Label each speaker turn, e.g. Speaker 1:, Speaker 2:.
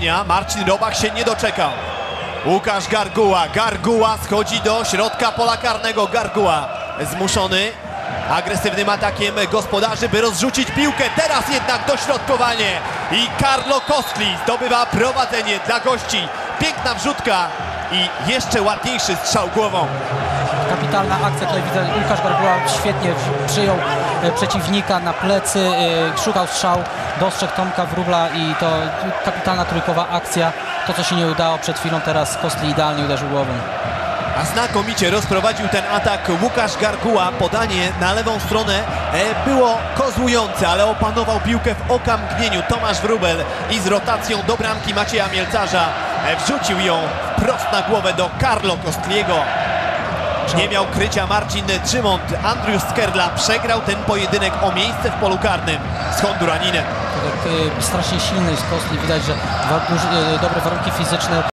Speaker 1: Marcin Robach się nie doczekał. Łukasz Garguła. Garguła schodzi do środka pola karnego. Garguła zmuszony agresywnym atakiem gospodarzy, by rozrzucić piłkę. Teraz jednak dośrodkowanie i Carlo Kostli zdobywa prowadzenie dla gości. Piękna wrzutka i jeszcze ładniejszy strzał głową.
Speaker 2: Kapitalna akcja, tutaj widzę Łukasz Garbuła świetnie przyjął e, przeciwnika na plecy, e, szukał strzał, dostrzegł Tomka Wróbla i to kapitalna trójkowa akcja. To co się nie udało przed chwilą, teraz Kostli idealnie uderzył głową.
Speaker 1: A znakomicie rozprowadził ten atak Łukasz Garguła. Podanie na lewą stronę e, było kozłujące, ale opanował piłkę w okamgnieniu Tomasz Wróbel i z rotacją do bramki Macieja Mielcarza wrzucił ją wprost na głowę do Carlo Kostliego. Nie miał krycia Marcin Trzymont. Andrius Skerla przegrał ten pojedynek o miejsce w polu karnym z Honduraninem.
Speaker 2: Strasznie silny jest Kostli, widać, że e, dobre warunki fizyczne